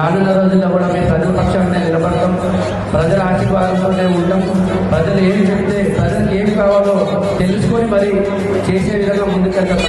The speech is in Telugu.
రానున్న రోజుల్లో కూడా మేము ప్రజల పక్షాన్ని నిలబడతాం. ప్రజల ఆశీర్వాదంతోనే ఉంటాం. ప్రజలు ఏం చెప్తే ప్రజలకు ఏం కావాలో తెలుసుకొని మరి చేసే విధంగా ముందుకెళ్తాం.